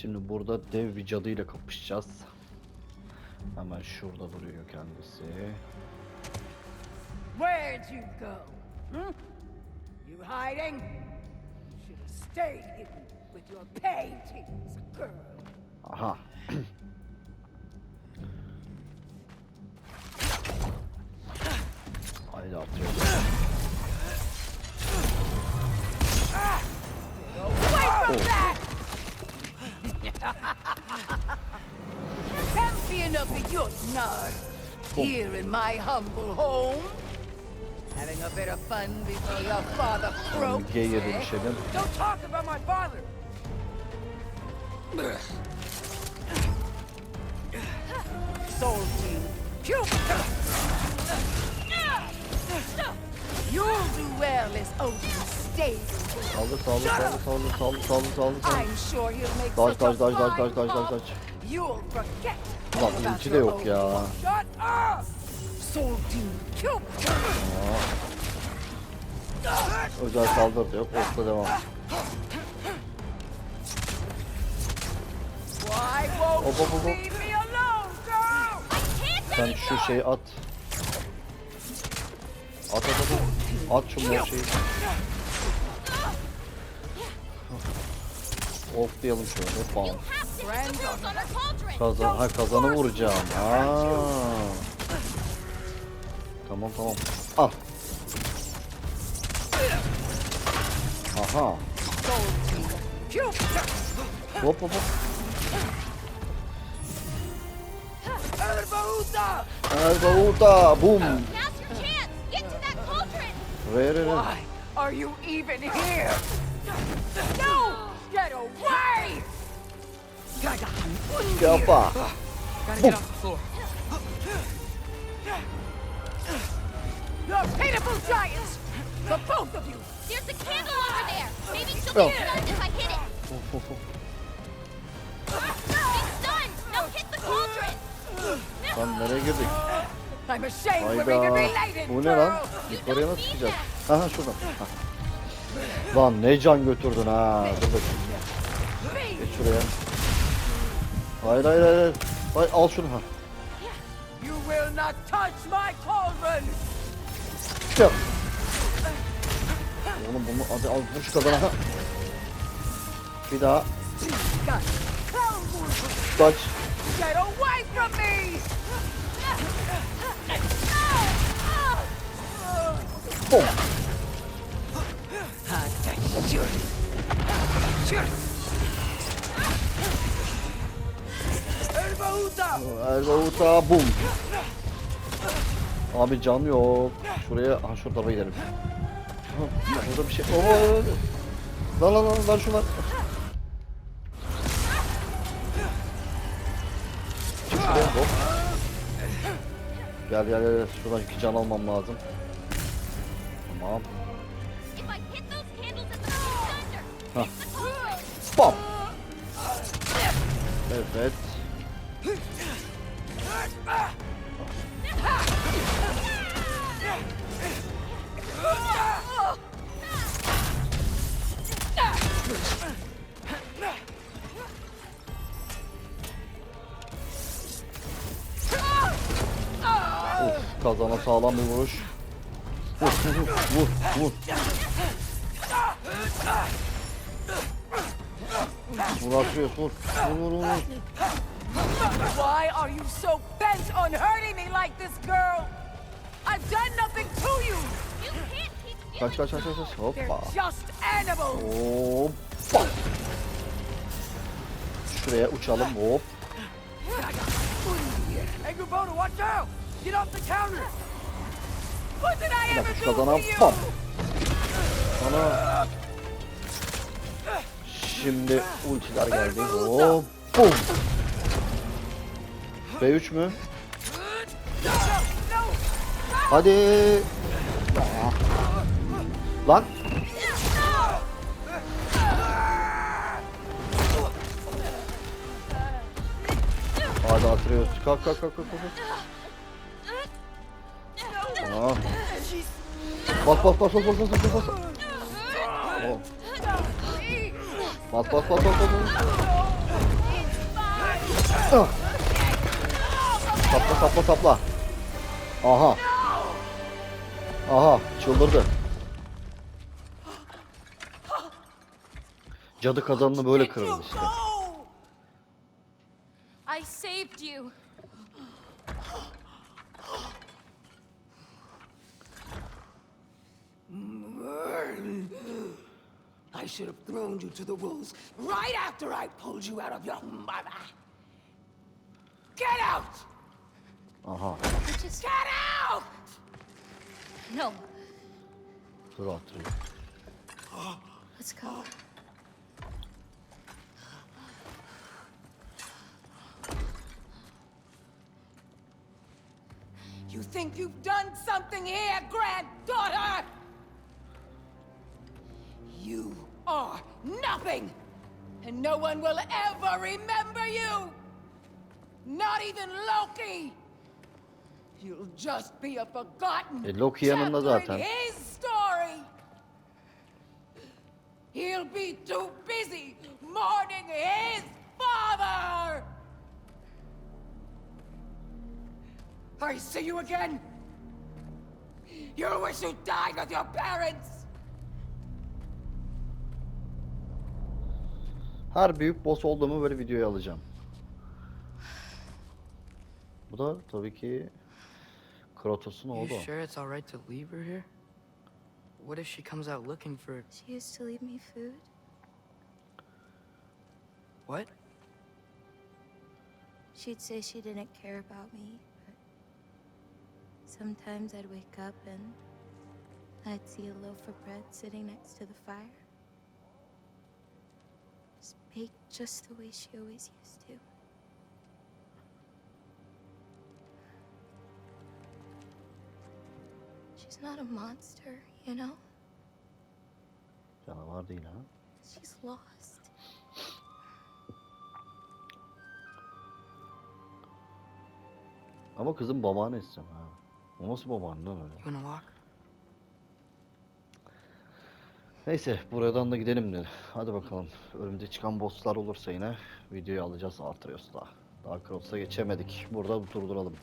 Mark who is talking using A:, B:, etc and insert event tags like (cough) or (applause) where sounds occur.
A: Şimdi burada dev bir cadıyla kapışacağız. Hemen şurada duruyor kendisi.
B: Where'd you go? Hmm? You hiding? You should have stayed hidden with your paintings, girl.
A: Aha. (clears throat) Haydi atıyor.
B: Away from
A: Oh.
B: that! Champion of the Jotnar, here in my humble home. Having a bit of fun before your father croaks, eh? Don't talk about my father! Soul King, Cupid! You'll do well as Odin stays.
A: Saldır saldır saldır saldır saldır saldır saldır.
B: I'm sure he'll make
A: Dodge
B: such a
A: dodge
B: fine
A: dodge dodge dodge
B: pop,
A: dodge.
B: You'll forget
A: Ulan ulti de yok ya.
B: Shut up! King, Cupid!
A: Özel saldırı da yok. Okla devam. Hop, hop, hop? Sen şu şeyi at. At at at. at. Şu mor şeyi. Oklayalım şöyle. Bam. Kazan, ha kazanı vuracağım. Ha. Tamam tamam. Al. Aha. Hop hop hop.
B: Erbaúda!
A: Erbaúda. Boom.
C: Cauldron!
A: Re re re.
B: Why are you even here? No! Get away!
A: Yapma.
B: Gotta get off the floor. You're pitiful giants! The both of you!
C: There's a candle over there! Maybe she'll
A: Oh.
C: be stunned if I hit it!
A: Of, of, of.
C: She's stunned! Now hit the cauldron!
A: Lan nereye girdik? Hayda. Bu ne lan? Yukarıya nasıl çıkacağız? Aha şuradan. Ha. Lan ne can götürdün ha. Dur bakayım. Geç şuraya. Hayır hayır hayır. Hay, al şunu ha.
B: You will not touch my cauldron!
A: Çık. Oğlum bunu hadi al vur şu kadına. ha. Bir daha. Kaç.
B: Get away from me!
A: Bom. Erbaut'a bum. Abi can yok. Şuraya, ha şu tarafa gidelim. Burada bir şey. Oo. Lan lan lan şunu ver. Çık şuraya hop. Gel gel gel. Şuradan iki can almam lazım. Tamam.
C: Cauldron!
A: Bam. Evet. Of, kazana sağlam bir vuruş. Vur, vur, vur, vur. Vur Atreus, vur. Vur, vur, vur.
B: Why are you so bent on hurting me like this, girl? I've done nothing to you!
C: You can't keep
A: Kaç, kaç, kaç, kaç, kaç.
B: They're
A: Hoppa.
B: just animals!
A: Hoppa. Şuraya uçalım, hop.
B: Hey, Gubota, watch out! Get off the counter!
A: Dakika, şu
B: do
A: kazana
B: for you?
A: pam. Sana. Şimdi ultiler geldi. Hop. Bum. B3 mü? Hadi. Lan. Hadi Atreus. Kalk kalk kalk kalk. kalk. Tamam. Bas bas bas bas bas bas bas bas. Oh. Bas bas bas bas bas. Ah. Sapla sapla sapla. Aha. Aha çıldırdı. Cadı kazanını böyle kırılır işte.
C: I saved you.
B: I should have thrown you to the wolves right after I pulled you out of your mother. Get out!
A: Aha.
C: I just
B: Get out!
C: no.
A: Dur hatırlayayım.
C: Let's go.
B: You think you've done something here, granddaughter? Are nothing! And no one will ever remember you! Not even Loki! You'll just be a forgotten
A: E, Loki yanında zaten.
B: in his story! He'll be too busy mourning his father! I see you again! You wish you died with your parents!
A: Her büyük boss olduğumu böyle videoya alacağım. Bu da tabii ki Kratos'un oğlu.
D: sure it's alright to leave her here? What if she comes out looking for
C: She used to leave me food.
D: what?
C: She'd say she didn't care about me, but sometimes I'd wake up and I'd see a loaf of bread sitting next to the fire. Just baked just the way she always used to. She's not a monster, you know?
A: Canavar değil ha.
C: She's lost.
A: Ama kızın babaannesi ha. O nasıl babaanne lan öyle?
D: You wanna walk?
A: Neyse buradan da gidelim de. Hadi bakalım. Önümde çıkan bosslar olursa yine videoyu alacağız Arthurius'ta. Daha Cross'a geçemedik. Burada durduralım.